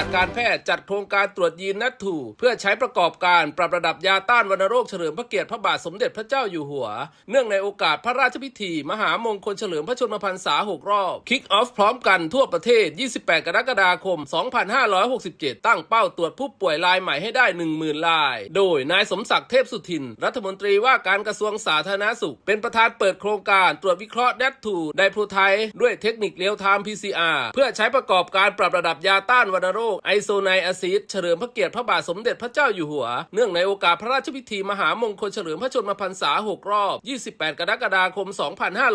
าสตร์การแพทย์จัดโครงการตรวจยีนนัททูเพื่อใช้ประกอบการปรับระดับยาต้านวัณโรคเฉลิมพระเกียรติพระบาทสมเด็จพระเจ้าอยู่หัว เนื่องในโอกาสพระราชพิธี มหามงคลเฉลิมพระชนมพรรษา 6 รอบ คิกออฟพร้อมกันทั่วประเทศ 28 กรกฎาคม 2567 ตั้งเป้าตรวจผู้ป่วยรายใหม่ให้ได้ 10,000ราย โดยนายสมศักดิ์เทพสุทิน รัฐมนตรีว่าการกระทรวงสาธารณสุข เป็นประธานเปิดโครงการตรวจวิเคราะห์แดทูไดโพรไทด้วยเทคนิคเรียลไทม์ PCR เพื่อใช้ประกอบการปรับระดับยาต้านวัณโรคไอโซไนอะซิดเฉลิมพระเกียรติพระบาทสมเด็จพระเจ้าอยู่หัว เนื่องในโอกาสพระราชพิธีมหามงคลเฉลิมพระชนมพรรษา 6 รอบ 28 กรกฎาคม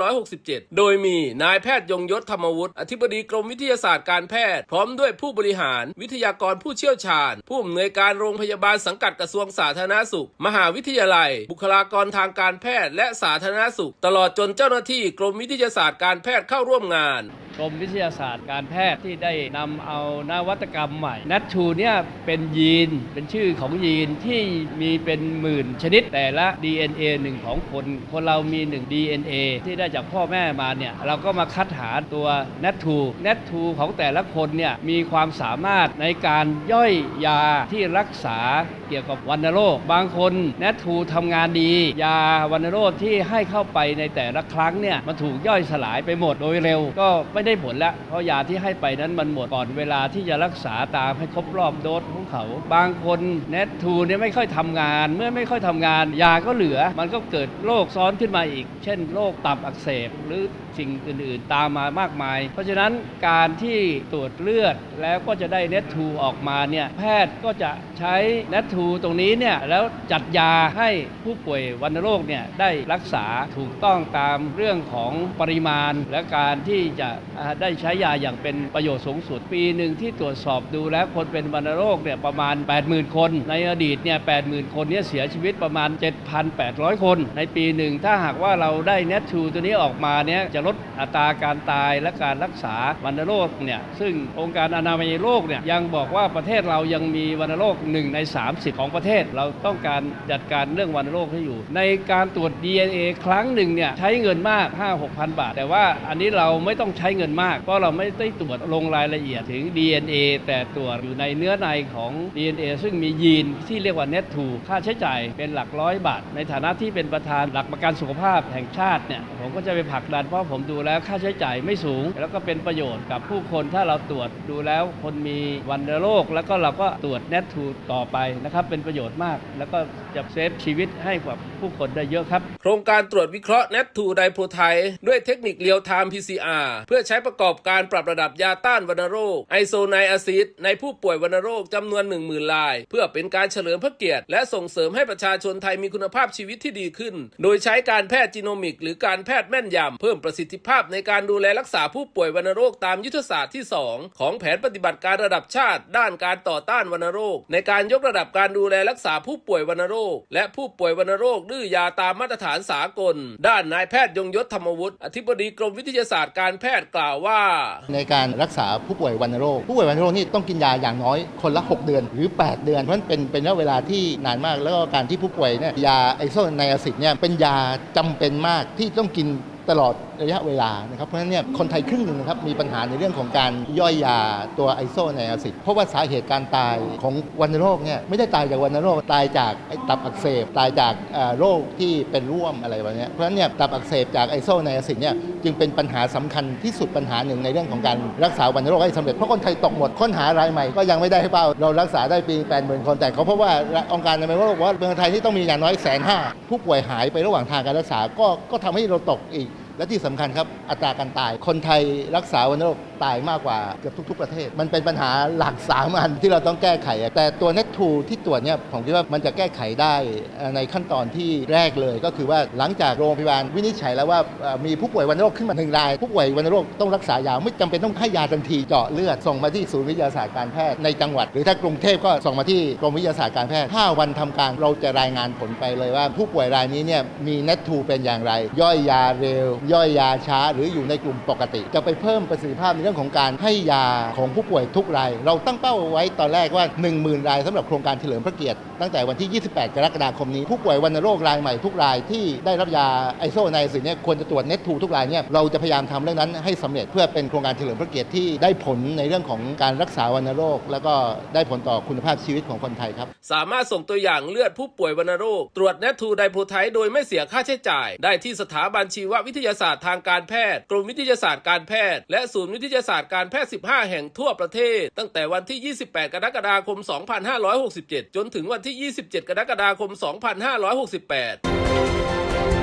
2567 โดยมีนายแพทย์ยงยศธรรมวุฒิอธิบดีกรมวิทยาศาสตร์การแพทย์ พร้อมด้วยผู้บริหาร วิทยากรผู้เชี่ยวชาญ ผู้อำนวยการโรงพยาบาลสังกัดกระทรวงสาธารณสุข มหาวิทยาลัย บุคลากรทางการแพทย์ และสาธารณสุข ตลอดจนเจ้าหน้าที่กรมวิทยาศาสตร์การแพทย์เข้าร่วมงาน กรมวิทยาศาสตร์การแพทย์ที่ได้นำเอานวัตกรรมใหม่ นัทชูเนี่ยเป็นยีนเป็นชื่อของยีนที่มีเป็นหมื่นชนิดแต่ละ DNA หนึ่งของคนคนเรามี 1 DNA ที่ได้จากพ่อแม่มาเนี่ยเราก็มาคัดหาตัวนัททูนัททูของแต่ละคนเนี่ยมีความสามารถในการย่อยยาที่รักษาเกี่ยวกับวัณโรค บางคนนัททูทำงานดี ยาวัณโรคที่ให้เข้าไปในแต่ละครั้งเนี่ยมันถูกย่อยสลายไปหมดโดยเร็ว ก็ไม่ได้ผลแล้ว เพราะยาที่ให้ไปนั้นมันหมดก่อนเวลาที่จะรักษาตามให้ครบรอบโดสของเขา บางคนเนททูเนี่ยไม่ค่อยทำงาน เมื่อไม่ค่อยทำงาน ยาก็เหลือ มันก็เกิดโรคซ้อนขึ้นมาอีก เช่นโรคตับอักเสบหรือสิ่งอื่น ๆ ตามมามากมาย เพราะฉะนั้นการที่ตรวจเลือดแล้วก็จะได้เนททูออกมาเนี่ยแพทย์ก็จะใช้เนททูตรงนี้เนี่ยแล้วจัดยาให้ผู้ป่วยวัณโรคเนี่ยได้รักษาถูกต้องตามเรื่องของปริมาณและการที่จะได้ใช้ยาอย่างเป็นประโยชน์สูงสุด ปีหนึ่งที่ตรวจสอบดูแล้วคนเป็นวัณโรคเนี่ยประมาณ 80,000 คน ในอดีตเนี่ย80,000 คนเนี่ยเสียชีวิตประมาณ 7,800 คน ในปีหนึ่งถ้าหากว่าเราได้เนทูตัวนี้ออกมาเนี่ยจะลดอัตราการตายและการรักษาวัณโรคเนี่ยซึ่งองค์การอนามัยโลกเนี่ยยังบอกว่าประเทศเรายังมีวัณโรค1ใน 30 ของประเทศ เราต้องการจัดการเรื่องวัณโรคให้อยู่ ในการตรวจ DNA ครั้งหนึ่งเนี่ยใช้เงินมาก 5-6,000 บาท แต่ว่าอันนี้เราไม่ต้องใช้เงินมาก เพราะเราไม่ได้ตรวจลงรายละเอียดถึง DNA แต่ตรวจอยู่ในเนื้อในของ DNA ซึ่งมียีนที่เรียกว่า Net2 ค่าใช้จ่ายเป็นหลักร้อยบาท ในฐานะที่เป็นประธานหลักประกันสุขภาพแห่งชาติเนี่ย ผมก็จะไปผลักดันเพราะผมดูแล้วค่าใช้จ่ายไม่สูง แล้วก็เป็นประโยชน์กับผู้คนถ้าเราตรวจดูแล้วคนมีวันโรค แล้วก็เราก็ตรวจ Net2 ต่อไปนะครับเป็นประโยชน์มาก แล้วก็จะเซฟชีวิตให้กับผู้คนได้เยอะครับ โครงการตรวจวิเคราะห์ NAT2 ไดโพไทด้วยเทคนิคเรียลไทม์ PCR เพื่อใช้ประกอบการปรับระดับยาต้านวัณโรคไอโซไนอะซิดในผู้ป่วยวัณโรคจำนวน 10,000ราย เพื่อเป็นการเฉลิมพระเกียรติ และส่งเสริมให้ประชาชนไทยมีคุณภาพชีวิตที่ดีขึ้น โดยใช้การแพทย์จีโนมิก หรือการแพทย์แม่นยำ เพิ่มประสิทธิภาพในการดูแลรักษาผู้ป่วยวัณโรคตามยุทธศาสตร์ที่ 2 ของแผนปฏิบัติการระดับชาติ ด้านการต่อต้านวัณโรค ในการยกระดับการดูแลรักษาผู้ป่วยวัณโรค และผู้ป่วยวัณโรคดื้อยาตามมาตรฐานสากล ด้านนายแพทย์ยงยศธรรมวุฒิอธิบดีกรมวิทยาศาสตร์การแพทย์กล่าวว่า ในการรักษาผู้ป่วยวัณโรค ผู้ป่วยวัณโรคนี่ต้องกินยาอย่างน้อยคนละ 6 เดือนหรือ 8 เดือนเพราะนั้นเป็นเป็นระยะเวลาที่นานมากแล้วก็การที่ผู้ป่วยเนี่ยยาไอโซไนอาซิดเนี่ยเป็นยาจำเป็นมากที่ต้องกิน ตลอดระยะเวลานะครับเพราะฉะนั้นเนี่ยคนไทยครึ่งหนึ่งนะครับมีปัญหาในเรื่องของการย่อยยาตัวไอโซไนอาซิดเพราะว่าสาเหตุการตายของวัณโรคเนี่ยไม่ได้ตายจากวัณโรคตายจากตับอักเสบตายจากโรคที่เป็นร่วมอะไรแบบนี้เพราะฉะนั้นเนี่ยตับอักเสบจากไอโซไนอาซิดเนี่ยจึงเป็นปัญหาสำคัญที่สุดปัญหาหนึ่งในเรื่องของการรักษาวัณโรคให้สำเร็จเพราะคนไทยตกหมดค้นหารายใหม่ก็ยังไม่ได้ให้เป้าเรารักษาได้ปี8 0,000คนแต่เขาพบว่าองค์การอนามัยโลกบอกว่าเมืองไทยที่ต้องมีอย่างน้อยแสนห้าผู้ป่วยหายไประหว่างทางการรักษาก็ก็ทำให้เราตกอีก และที่สำคัญครับอัตราการตาย คนไทยรักษาวัณโรค ตายมากกว่าเกือบทุก ๆ ประเทศ มันเป็นปัญหาหลักสามอันที่เราต้องแก้ไข แต่ตัว Net 2ที่ตรวจเนี่ยผมคิดว่ามันจะแก้ไขได้ในขั้นตอนที่แรกเลย ก็คือว่าหลังจากโรงพยาบาลวินิจฉัยแล้วว่ามีผู้ป่วยวัณโรคขึ้นมาหนึ่งราย ผู้ป่วยวัณโรคต้องรักษายาวไม่จำเป็นต้องให้ยาทันทีเจาะเลือดส่งมาที่ศูนย์วิทยาศาสตร์การแพทย์ในจังหวัด หรือถ้ากรุงเทพก็ส่งมาที่กรมวิทยาศาสตร์การแพทย์ 5 วันทำการเราจะรายงานผลไปเลยว่า ผู้ป่วยรายนี้เนี่ยมี Net 2เป็นอย่างไร ย่อยยาเร็ว ย่อยยาช้า หรืออยู่ในกลุ่มปกติ จะไปเพิ่มประสิทธิภาพในรื่องของการให้ยาของผู้ป่วยทุกราย เราตั้งเป้าไว้ตอนแรกว่า 10,000 รายสำหรับโครงการเฉลิมพระเกียรติตั้งแต่วันที่ 28 กรกฎาคมนี้ ผู้ป่วยวัณโรครายใหม่ทุกรายที่ได้รับยาไอโซไนซินเนี่ยควรจะตรวจเน็ตทูทุกรายเนี่ยเราจะพยายามทำเรื่องนั้นให้สำเร็จเพื่อเป็นโครงการเฉลิมพระเกียรติที่ได้ผลในเรื่องของการรักษาวัณโรค แล้วก็ได้ผลต่อคุณภาพชีวิตของคนไทยครับสามารถส่งตัวอย่างเลือดผู้ป่วยวัณโรค ตรวจแนททูไดโพไทต์โดยไม่เสียค่าใช้จ่าย ได้ที่สถาบันชีววิทยาศาสตร์ทางการแพทย์ กรมวิทยาศาสตร์การแพทย์ และศูนย์วิทยาศาสตร์การแพทย์ 15 แห่งทั่วประเทศ ตั้งแต่วันที่ 28 กรกฎาคม 2567 จนถึงวันที่ 27 กรกฎาคม 2568